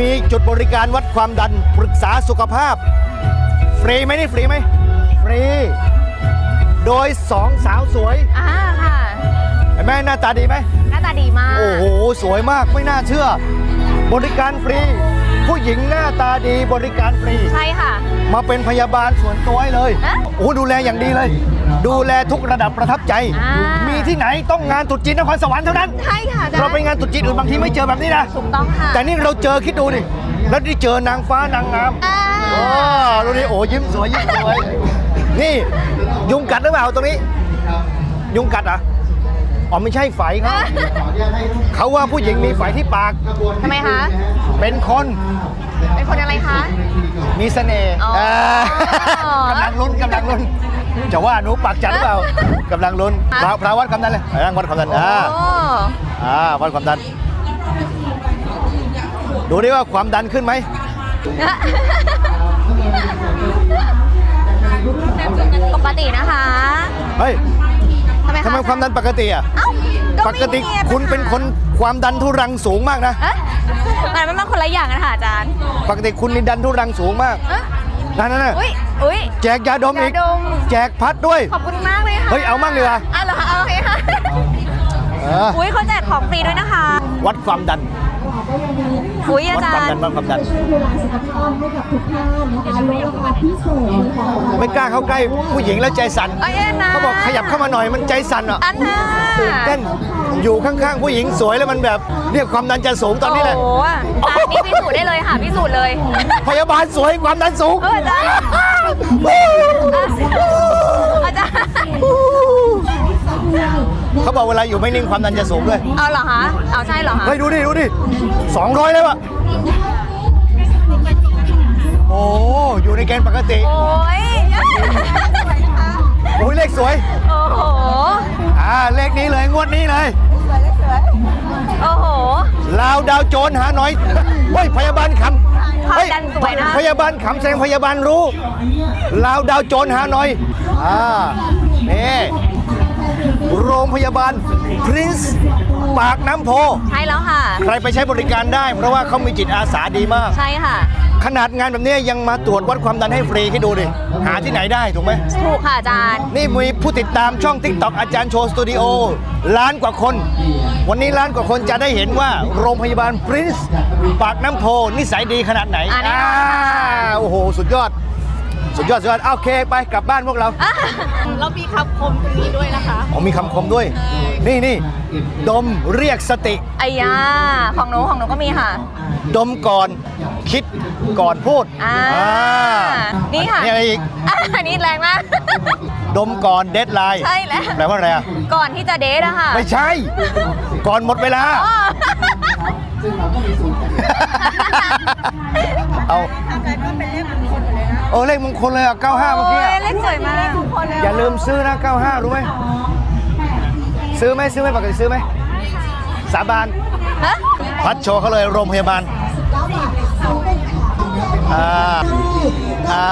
มีจุดบริการวัดความดันปรึกษาสุขภาพ ฟรีไหมนี่ฟรีไหมฟรี โดยสองสาวสวยอ่าค่ะเห็นไหมหน้าตาดีไหมหน้าตาดีมาก โอ้โห สวยมากไม่น่าเชื่อ บริการฟรี ผู้หญิงหน้าตาดีบริการฟรี ใช่ค่ะ มาเป็นพยาบาลส่วนตัวให้เลยฮะโอ้โหดูแลอย่างดีเลย ดูแลทุกระดับประทับใจ อ่ามี มีที่ไหนต้องงานตรุษจีนนครสวรรค์เท่านั้น ใช่ค่ะอาจารย์เราไปงานตรุษจีนอื่นบางทีไม่เจอแบบนี้นะ ถูกต้องค่ะแต่นี่เราเจอคิดดูดิแล้วได้เจอนางฟ้านางงามอ่าโอ้ดูดิโอ้ยิ้มสวยยิ้มสวย นี่ยุงกัดหรือเปล่าตรงนี้ ยุงกัดเหรอะ อ๋อไม่ใช่ไฝเขาเขาว่าผู้หญิงมีไฝที่ปาก ทำไมคะ เป็นคน เป็นคนอะไรคะ มีเสน่ห์อ๋ออ่ากำลังลุ้นกำลังลุ้น จะว่าหนูปากจัดหรือเปล่ากำลังลุ้นพระพระวัดความดันเลยเออวัดความดันอ่า โอ้อ่าวัดความดัน ดูดิว่าความดันขึ้นไหม ปกตินะคะ เฮ้ยทำไมคะทำไมความดันปกติอะ เอ้าปกติคุณเป็นคนความดันทุรังสูงมากนะเอ๊ะมันมันคนละอย่างกันค่ะอาจารย์ปกติคุณนี่ดันทุรังสูงมากเอ๊ะนั่นนั่นน่ะอุ้ยอุ้ย แจกยาดมอีก ยาดม แจกพัดด้วย ขอบคุณมากเลยค่ะเฮ้ยเอามั่งดีกว่า อะเหรอคะเอาโอเคค่ะเอออุ้ยเขาแจกของฟรีด้วยนะคะ วัดความดัน อุ้ยอาวัดจาความรดันย์วัดความดันดูแลสุขภาพให้กับทุกท่านนะคะลดราคาพิเศษนะคะไม่กล้าเข้าใกล้ผู้หญิงแล้วใจสั่นเอ้ยนะ เขาบอกขยับเข้ามาหน่อยมันใจสั่นอะอันน่ะตื่นเต้นอยู่ข้างๆผู้หญิงสวยแล้วมันแบบเรียกความดันจะสูงตอนนี้แหละ โอ้โหอันนี้พิสูจน์ได้เลยค่ะพิสูจน์เลย พยาบาลสวยความดันสูง เอออาจารย์อาจารย์ เขาบอกเวลาอยู่ไม่นิ่งความดันจะสูงด้วยเอาเหรอคะเอาใช่เหรอคะเฮ้ยดูดิดูดิสองร้อยแล้วอะโอ้อยู่ในเกณฑ์ปกติโอ้ยโอ้ยเลขสวยโอ้โหอ่าเลขนี้เลยงวดนี้เลยโอ้โหลาวดาวโจรหาหน่อยเฮ้ยพยาบาลขำความเฮ้ยดันสวยนะพยาบาลขำแสดงพยาบาลรู้ลาวดาวโจรหาหน่อยอ่านี่โรงพยาบาลพรินซ์ปากน้ำโพ ใช่แล้วค่ะ ใครไปใช้บริการได้ เพราะว่าเขามีจิตอาสาดีมาก ใช่ค่ะ ขนาดงานแบบนี้ยังมาตรวจวัดความดันให้ฟรีให้ดูดิ หาที่ไหนได้ถูกไหม ถูกค่ะอาจารย์ นี่มีผู้ติดตามช่อง t ิ k t o k อาจารย์โชว์สตูดิโอล้านกว่าคน วันนี้ล้านกว่าคนจะได้เห็นว่าโรงพยาบาลพรินซ์ปากน้ำโพนิสัยดีขนาดไหนอะแน่นอนอ่าโอ้โห สุดยอด สุดยอดสุดยอดเอาโอเคไปกลับบ้านพวกเรา อะเรามีคำคมตรงนี้ด้วยนะคะอ๋อมีคำคมด้วย นี่นี่ดมเรียกสติ ไอ้ยาของหนูของหนูก็มีค่ะ ดมก่อนคิดก่อนพูดอ่าอ่านี่ค่ะ นี่อะไรอีก อะอันนี้แรงมาก ดมก่อนเดทไลน์ใช่แล้ว แปลว่าอะไรอะ ก่อนที่จะเดทอะค่ะไม่ใช่ ก่อนหมดเวลาอ๋อเอา โอ้เลขมงคลเลยอะ 95 เมื่อกี้โอ้อะยเลขสวยมากอย่าลืมซื้อนะ 95 รู้ไหม ซื้อไหมซื้อไหมปกติซื้อไหม สาบาน ฮะพัดโชว์เขาเลยโรงพยาบาล อ่า อ่า